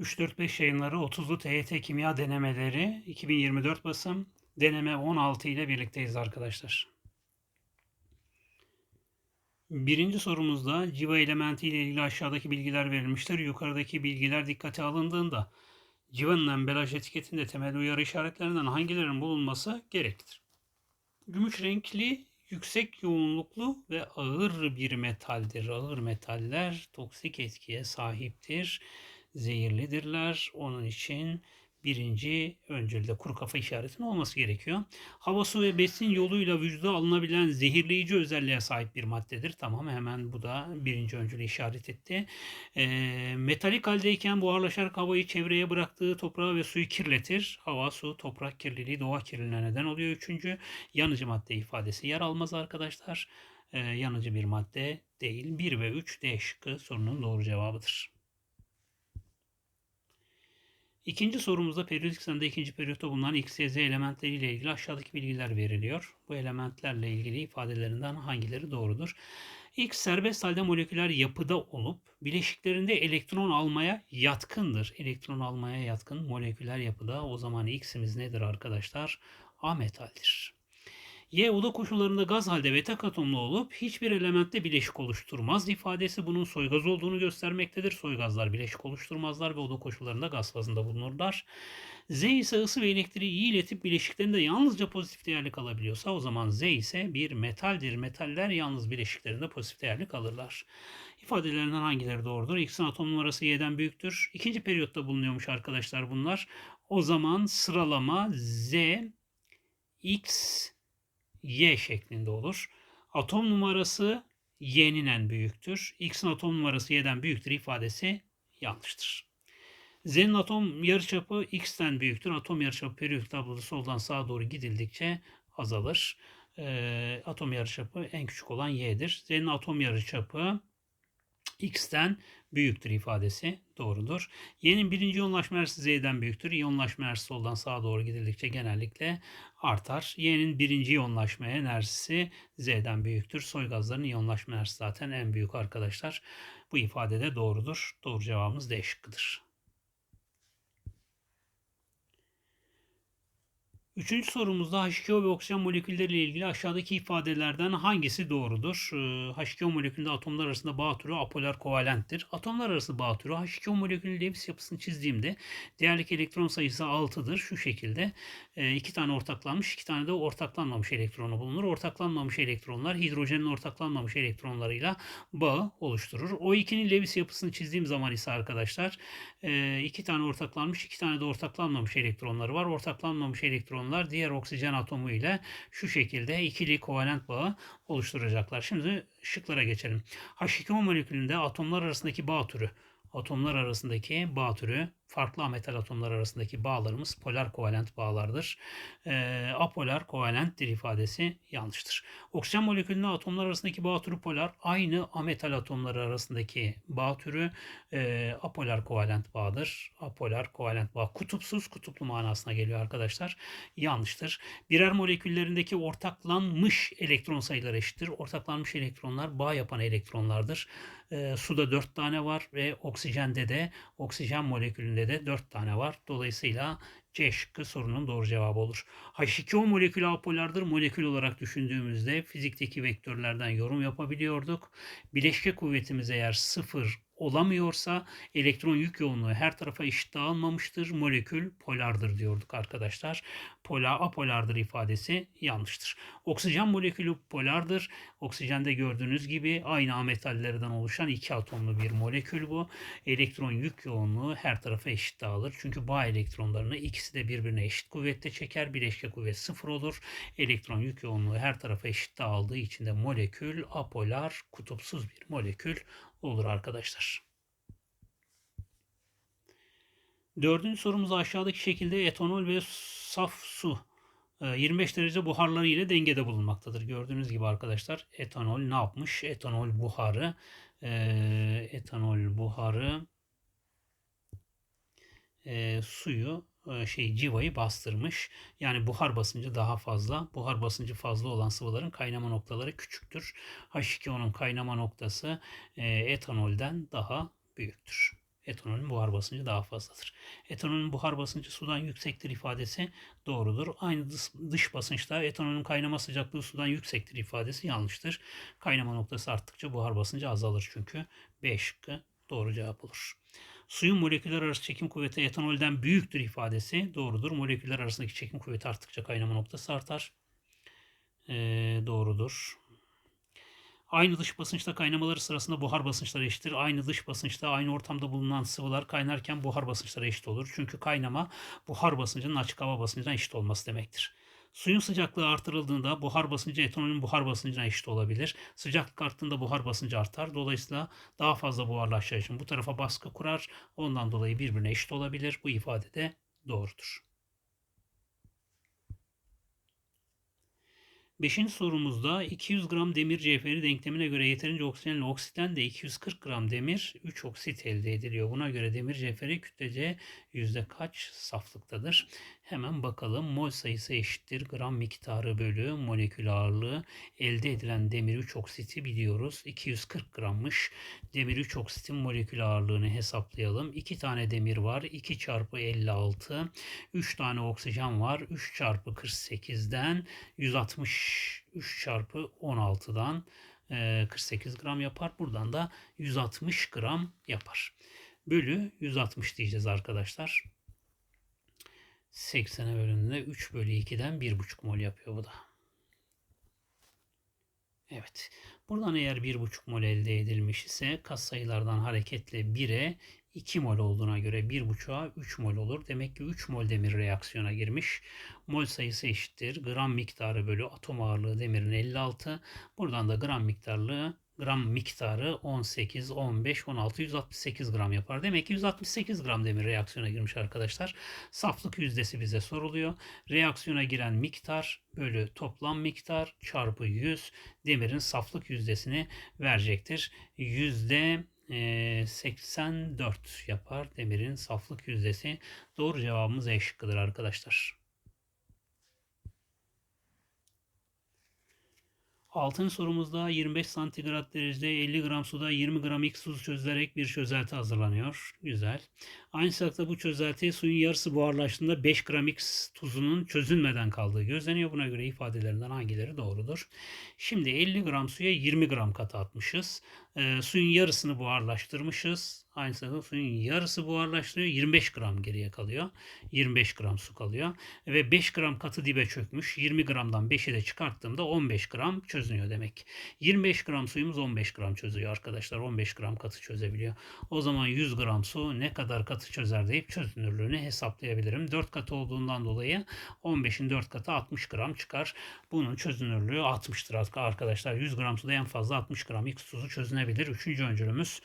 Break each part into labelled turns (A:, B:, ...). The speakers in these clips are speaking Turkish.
A: 3-4-5 yayınları 30'lu TYT kimya denemeleri 2024 basım deneme 16 ile birlikteyiz arkadaşlar. Birinci sorumuzda civa elementi ile ilgili aşağıdaki bilgiler verilmiştir. Yukarıdaki bilgiler dikkate alındığında civanın ambalaj etiketinde temel uyarı işaretlerinden hangilerinin bulunması gereklidir. Gümüş renkli, yüksek yoğunluklu ve ağır bir metaldir. Ağır metaller toksik etkiye sahiptir zehirlidirler. Onun için birinci öncülde kuru kafa işaretinin olması gerekiyor. Hava, su ve besin yoluyla vücuda alınabilen zehirleyici özelliğe sahip bir maddedir. Tamam hemen bu da birinci öncülü işaret etti. E, metalik haldeyken buharlaşarak havayı çevreye bıraktığı toprağı ve suyu kirletir. Hava, su, toprak kirliliği doğa kirliliğine neden oluyor. Üçüncü yanıcı madde ifadesi yer almaz arkadaşlar. E, yanıcı bir madde değil. 1 ve 3 D şıkkı sorunun doğru cevabıdır. İkinci sorumuzda periyodik sistemde ikinci periyotta bulunan X, Y, Z elementleriyle ilgili aşağıdaki bilgiler veriliyor. Bu elementlerle ilgili ifadelerinden hangileri doğrudur? X serbest halde moleküler yapıda olup bileşiklerinde elektron almaya yatkındır. Elektron almaya yatkın moleküler yapıda o zaman X'imiz nedir arkadaşlar? A metaldir. Y oda koşullarında gaz halde ve tek olup hiçbir elementte bileşik oluşturmaz ifadesi bunun soygaz olduğunu göstermektedir. Soygazlar bileşik oluşturmazlar ve oda koşullarında gaz fazında bulunurlar. Z ise ısı ve elektriği iyi iletip bileşiklerinde yalnızca pozitif değerli kalabiliyorsa o zaman Z ise bir metaldir. Metaller yalnız bileşiklerinde pozitif değerli kalırlar. İfadelerinden hangileri doğrudur? X'in atom numarası Y'den büyüktür. İkinci periyotta bulunuyormuş arkadaşlar bunlar. O zaman sıralama Z, X, Y şeklinde olur. Atom numarası Y'nin en büyüktür. X'in atom numarası Y'den büyüktür ifadesi yanlıştır. Z'nin atom yarıçapı X'ten büyüktür. Atom yarıçapı periyodik tabloda soldan sağa doğru gidildikçe azalır. E, atom yarıçapı en küçük olan Y'dir. Z'nin atom yarıçapı X'ten büyüktür ifadesi doğrudur. Y'nin birinci iyonlaşma enerjisi Z'den büyüktür. İyonlaşma enerjisi soldan sağa doğru gidildikçe genellikle artar. Y'nin birinci iyonlaşma enerjisi Z'den büyüktür. Soy gazların iyonlaşma enerjisi zaten en büyük arkadaşlar. Bu ifade de doğrudur. Doğru cevabımız D şıkkıdır. Üçüncü sorumuzda H2O ve oksijen molekülleri ile ilgili aşağıdaki ifadelerden hangisi doğrudur? Ee, H2O molekülünde atomlar arasında bağ türü apolar kovalenttir. Atomlar arası bağ türü H2O molekülünün Lewis yapısını çizdiğimde değerlik elektron sayısı 6'dır. Şu şekilde e, iki tane ortaklanmış, iki tane de ortaklanmamış elektronu bulunur. Ortaklanmamış elektronlar hidrojenin ortaklanmamış elektronlarıyla bağı oluşturur. O ikinin Lewis yapısını çizdiğim zaman ise arkadaşlar e, iki tane ortaklanmış, iki tane de ortaklanmamış elektronları var. Ortaklanmamış elektron elektronlar diğer oksijen atomu ile şu şekilde ikili kovalent bağı oluşturacaklar. Şimdi şıklara geçelim. H2O molekülünde atomlar arasındaki bağ türü atomlar arasındaki bağ türü farklı ametal atomlar arasındaki bağlarımız polar kovalent bağlardır. E, apolar kovalenttir ifadesi yanlıştır. Oksijen molekülünde atomlar arasındaki bağ türü polar. Aynı ametal atomları arasındaki bağ türü e, apolar kovalent bağdır. Apolar kovalent bağ. Kutupsuz kutuplu manasına geliyor arkadaşlar. Yanlıştır. Birer moleküllerindeki ortaklanmış elektron sayıları eşittir. Ortaklanmış elektronlar bağ yapan elektronlardır. E, suda 4 tane var ve oksijende de oksijen molekülünde de 4 tane var. Dolayısıyla C şıkkı sorunun doğru cevabı olur. H2O molekülü apolardır. Molekül olarak düşündüğümüzde fizikteki vektörlerden yorum yapabiliyorduk. Bileşke kuvvetimiz eğer sıfır olamıyorsa elektron yük yoğunluğu her tarafa eşit dağılmamıştır. Molekül polardır diyorduk arkadaşlar. Polar, apolardır ifadesi yanlıştır. Oksijen molekülü polardır. Oksijende gördüğünüz gibi aynı A metallerden oluşan iki atomlu bir molekül bu. Elektron yük yoğunluğu her tarafa eşit dağılır. Çünkü bağ elektronlarını ikisi de birbirine eşit kuvvette çeker. Bileşke kuvvet sıfır olur. Elektron yük yoğunluğu her tarafa eşit dağıldığı için de molekül apolar, kutupsuz bir molekül olur arkadaşlar. Dördüncü sorumuz aşağıdaki şekilde etanol ve saf su 25 e, derece buharları ile dengede bulunmaktadır. Gördüğünüz gibi arkadaşlar etanol ne yapmış? Etanol buharı e, etanol buharı e, suyu şey civayı bastırmış. Yani buhar basıncı daha fazla. Buhar basıncı fazla olan sıvıların kaynama noktaları küçüktür. H2O'nun kaynama noktası e, etanolden daha büyüktür. Etanolün buhar basıncı daha fazladır. Etanolün buhar basıncı sudan yüksektir ifadesi doğrudur. Aynı dış basınçta etanolün kaynama sıcaklığı sudan yüksektir ifadesi yanlıştır. Kaynama noktası arttıkça buhar basıncı azalır çünkü. B şıkkı doğru cevap olur. Suyun moleküller arası çekim kuvveti etanolden büyüktür ifadesi doğrudur. Moleküller arasındaki çekim kuvveti arttıkça kaynama noktası artar. Ee, doğrudur. Aynı dış basınçta kaynamaları sırasında buhar basınçları eşittir. Aynı dış basınçta aynı ortamda bulunan sıvılar kaynarken buhar basınçları eşit olur. Çünkü kaynama buhar basıncının açık hava basıncına eşit olması demektir. Suyun sıcaklığı artırıldığında buhar basıncı etanolün buhar basıncına eşit olabilir. Sıcaklık arttığında buhar basıncı artar. Dolayısıyla daha fazla buharlaşacağı için bu tarafa baskı kurar. Ondan dolayı birbirine eşit olabilir. Bu ifade de doğrudur. Beşinci sorumuzda 200 gram demir cevheri denklemine göre yeterince oksijenle oksitten de 240 gram demir 3 oksit elde ediliyor. Buna göre demir cevheri kütlece yüzde kaç saflıktadır? Hemen bakalım. Mol sayısı eşittir. Gram miktarı bölü molekül ağırlığı. Elde edilen demir 3 oksiti biliyoruz. 240 grammış. Demir 3 oksitin molekül ağırlığını hesaplayalım. 2 tane demir var. 2 çarpı 56. 3 tane oksijen var. 3 çarpı 48'den 160 3 çarpı 16'dan 48 gram yapar. Buradan da 160 gram yapar. Bölü 160 diyeceğiz arkadaşlar. 80'e bölündüğünde 3 bölü 2'den 1,5 mol yapıyor bu da. Evet. Buradan eğer 1,5 mol elde edilmiş ise katsayılardan hareketle 1'e 2 mol olduğuna göre 1,5'a 3 mol olur. Demek ki 3 mol demir reaksiyona girmiş. Mol sayısı eşittir. Gram miktarı bölü atom ağırlığı demirin 56. Buradan da gram miktarlığı gram miktarı 18, 15, 16, 168 gram yapar. Demek ki 168 gram demir reaksiyona girmiş arkadaşlar. Saflık yüzdesi bize soruluyor. Reaksiyona giren miktar bölü toplam miktar çarpı 100 demirin saflık yüzdesini verecektir. Yüzde 84 yapar demirin saflık yüzdesi. Doğru cevabımız E şıkkıdır arkadaşlar. Altıncı sorumuzda 25 santigrat derecede 50 gram suda 20 gram X tuz çözülerek bir çözelti hazırlanıyor. Güzel. Aynı sıcakta bu çözeltiye suyun yarısı buharlaştığında 5 gram X tuzunun çözülmeden kaldığı gözleniyor. Buna göre ifadelerinden hangileri doğrudur? Şimdi 50 gram suya 20 gram katı atmışız. E, suyun yarısını buharlaştırmışız. Aynı zamanda suyun yarısı buharlaştırıyor. 25 gram geriye kalıyor. 25 gram su kalıyor. Ve 5 gram katı dibe çökmüş. 20 gramdan 5'i de çıkarttığımda 15 gram çözünüyor demek. 25 gram suyumuz 15 gram çözüyor arkadaşlar. 15 gram katı çözebiliyor. O zaman 100 gram su ne kadar katı çözer deyip çözünürlüğünü hesaplayabilirim. 4 katı olduğundan dolayı 15'in 4 katı 60 gram çıkar. Bunun çözünürlüğü 60'tır arkadaşlar. 100 gram suda en fazla 60 gram X tuzu çözünebilir. Üçüncü öncülümüz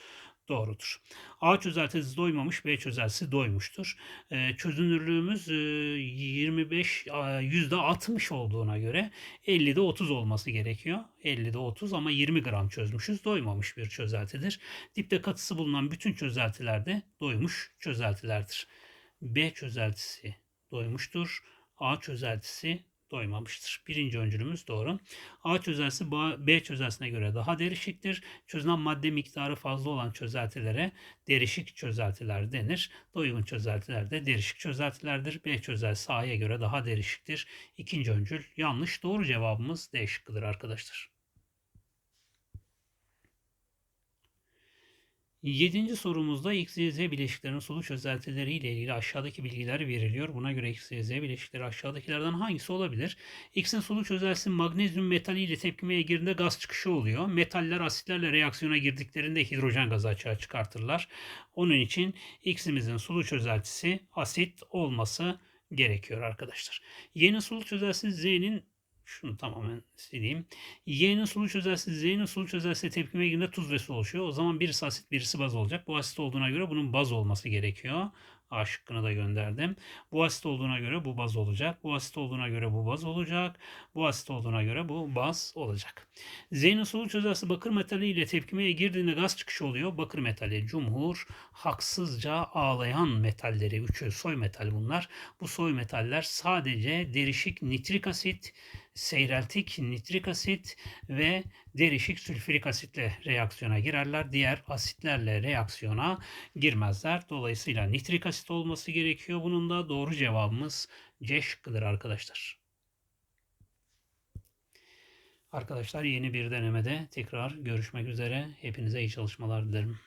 A: doğrudur. A çözeltisi doymamış, B çözeltisi doymuştur. Ee, çözünürlüğümüz 25 yüzde 60 olduğuna göre 50'de 30 olması gerekiyor. 50'de 30 ama 20 gram çözmüşüz. Doymamış bir çözeltidir. Dipte katısı bulunan bütün çözeltilerde doymuş çözeltilerdir. B çözeltisi doymuştur. A çözeltisi doymamıştır. Birinci öncülümüz doğru. A çözeltisi B çözeltisine göre daha derişiktir. Çözünen madde miktarı fazla olan çözeltilere derişik çözeltiler denir. Doygun çözeltiler de derişik çözeltilerdir. B çözeltisi A'ya göre daha derişiktir. İkinci öncül yanlış. Doğru cevabımız D şıkkıdır arkadaşlar. Yedinci sorumuzda X, Y, Z bileşiklerinin sulu çözeltileri ile ilgili aşağıdaki bilgiler veriliyor. Buna göre X, Y, Z bileşikleri aşağıdakilerden hangisi olabilir? X'in sulu çözeltisi magnezyum metali ile tepkimeye girdiğinde gaz çıkışı oluyor. Metaller asitlerle reaksiyona girdiklerinde hidrojen gazı açığa çıkartırlar. Onun için X'imizin sulu çözeltisi asit olması gerekiyor arkadaşlar. Yeni sulu çözeltisi Z'nin şunu tamamen sileyim. Y'nin sulu çözelsi Z'nin sulu çözelsi tepkime girdiğinde tuz ve su oluşuyor. O zaman birisi asit birisi baz olacak. Bu asit olduğuna göre bunun baz olması gerekiyor. A şıkkını da gönderdim. Bu asit olduğuna göre bu baz olacak. Bu asit olduğuna göre bu baz olacak. Bu asit olduğuna göre bu baz olacak. Z'nin sulu çözelsi bakır metali ile tepkimeye girdiğinde gaz çıkışı oluyor. Bakır metali, cumhur, haksızca ağlayan metalleri, üçü soy metal bunlar. Bu soy metaller sadece derişik nitrik asit, seyreltik nitrik asit ve derişik sülfürik asitle reaksiyona girerler. Diğer asitlerle reaksiyona girmezler. Dolayısıyla nitrik asit olması gerekiyor. Bunun da doğru cevabımız C şıkkıdır arkadaşlar. Arkadaşlar yeni bir denemede tekrar görüşmek üzere. Hepinize iyi çalışmalar dilerim.